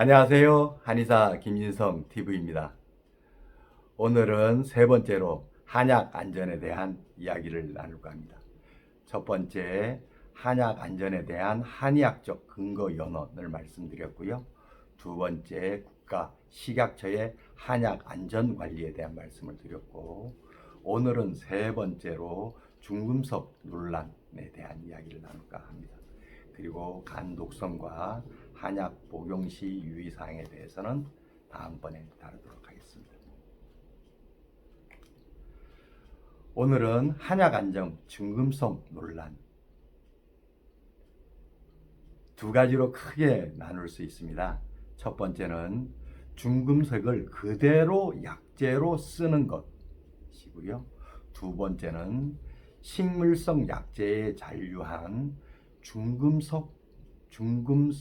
안녕하세요. 한의사 김인성 TV입니다. 오늘은 세 번째로 한약 안전에 대한 이야기를 나눌까 합니다. 첫 번째, 한약 안전에 대한 한의학적 근거 연원을 말씀드렸고요. 두 번째, 국가 식약처의 한약 안전 관리에 대한 말씀을 드렸고, 오늘은 세 번째로 중금속 논란에 대한 이야기를 나눌까 합니다. 그리고 간 독성과 한약 복용 시 유의 사항에 대해서는 다음번에 다루도록 하겠습니다. 오늘은 한약 안정 중금속 논란 두 가지로 크게 나눌 수 있습니다. 첫 번째는 중금속을 그대로 약재로 쓰는 것이고요. 두 번째는 식물성 약재에 잔류한 중금속 중금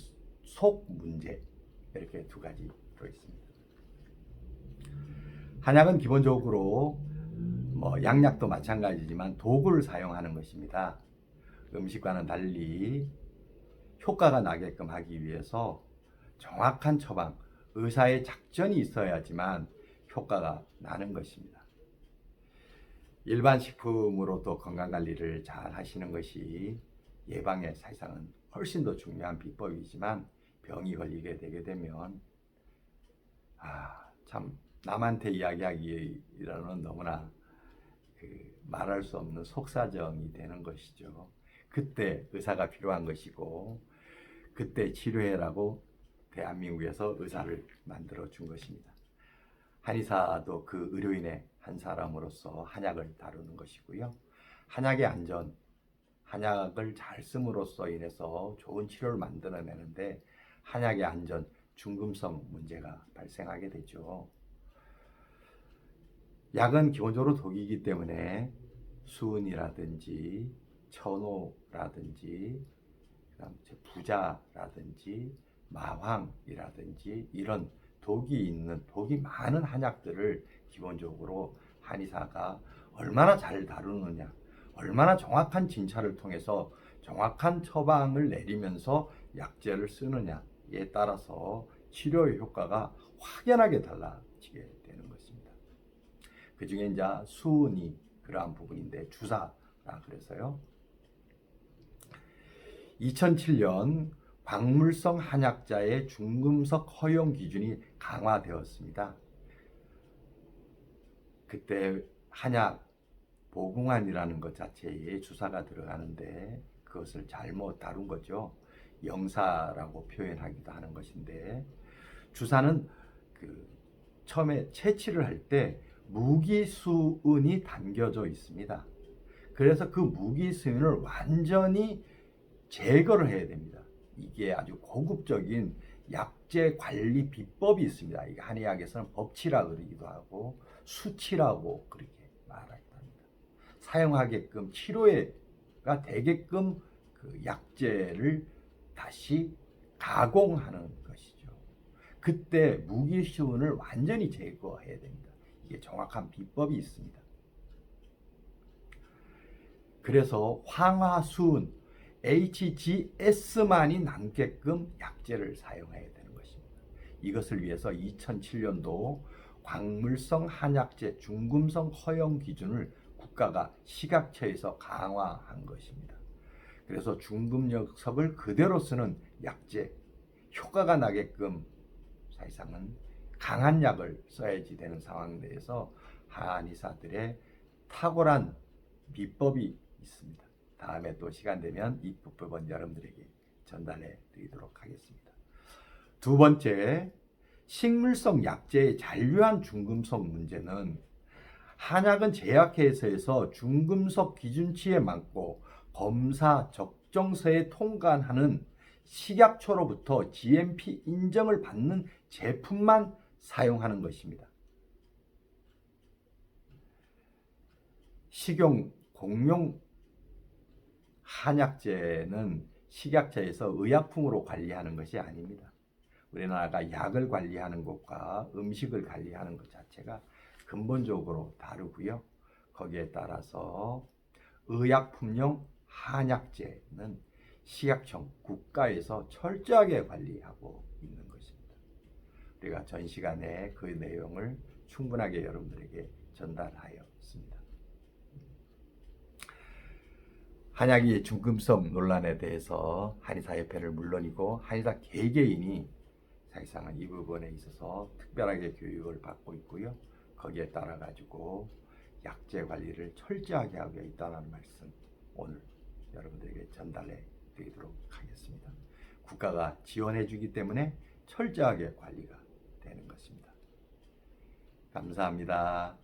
속 문제 이렇게 두 가지로 있습니다. 한약은 기본적으로 뭐 양약도 마찬가지지만 도구를 사용하는 것입니다. 음식과는 달리 효과가 나게끔 하기 위해서 정확한 처방, 의사의 작전이 있어야지만 효과가 나는 것입니다. 일반 식품으로도 건강 관리를 잘 하시는 것이 예방에 사실상은 훨씬 더 중요한 비법이지만 병이 걸리게 되게 되면 아, 참 남한테 이야기하기라는 너무나 그 말할 수 없는 속사정이 되는 것이죠. 그때 의사가 필요한 것이고 그때 치료해라고 대한민국에서 의사를 만들어 준 것입니다. 한의사도 그 의료인의 한 사람으로서 한약을 다루는 것이고요. 한약의 안전, 한약을 잘 씀으로써 인해서 좋은 치료를 만들어내는데 한약의 안전, 중금성 문제가 발생하게 되죠. 약은 기본적으로 독이기 때문에 수은이라든지 천호라든지 부자라든지 마황이라든지 이런 독이 있는 독이 많은 한약들을 기본적으로 한의사가 얼마나 잘 다루느냐, 얼마나 정확한 진찰을 통해서 정확한 처방을 내리면서 약제를 쓰느냐 에 따라서 치료의 효과가 확연하게 달라지게 되는 것입니다. 그 중에 이제 수은이 그러한 부분인데 주사라 그래서요. 2007년 광물성 한약자의 중금속 허용 기준이 강화되었습니다. 그때 한약 보궁안이라는 것 자체에 주사가 들어가는데 그것을 잘못 다룬 거죠. 영사라고 표현하기도 하는 것인데 주사는 그 처음에 채취를 할 때 무기수은이 담겨져 있습니다. 그래서 그 무기수은을 완전히 제거를 해야 됩니다. 이게 아주 고급적인 약제 관리 비법이 있습니다. 이게 한의학에서는 법치라 그러기도 하고 수치라고 그렇게 말하기도 합니다. 사용하게끔 치료가 되게끔 그 약제를 다시 가공하는 것이죠. 그때 무기수은을 완전히 제거해야 됩니다. 이게 정확한 비법이 있습니다. 그래서 황화수은 HGS만이 남게끔 약제를 사용해야 되는 것입니다. 이것을 위해서 2007년도 광물성 한약재 중금성 허용 기준을 국가가 식약처에서 강화한 것입니다. 그래서 중금역석을 그대로 쓰는 약재 효과가 나게끔 사실상은 강한 약을 써야지 되는 상황 내에서 한의사들의 탁월한 비법이 있습니다. 다음에 또 시간 되면 이 부분 여러분들에게 전달해 드리도록 하겠습니다. 두 번째, 식물성 약재의 잔류한 중금속 문제는 한약은 제약회사에서 중금속 기준치에 맞고 검사 적정서에 통과하는 식약처로부터 GMP 인정을 받는 제품만 사용하는 것입니다. 식용 공용 한약재는 식약처에서 의약품으로 관리하는 것이 아닙니다. 우리나라가 약을 관리하는 것과 음식을 관리하는 것 자체가 근본적으로 다르고요. 거기에 따라서 의약품용 한약재는 식약청 국가에서 철저하게 관리하고 있는 것입니다. 우리가 전 시간에 그 내용을 충분하게 여러분들에게 전달하였습니다. 한약이 중금속 논란에 대해서 한의사협회를 물론이고 한의사 개개인이 사실상은 이 부분에 있어서 특별하게 교육을 받고 있고요. 거기에 따라 가지고 약제 관리를 철저하게 하고 있다는 말씀 오늘 여러분들에게 전달해 드리도록 하겠습니다. 국가가 지원해 주기 때문에 철저하게 관리가 되는 것입니다. 감사합니다.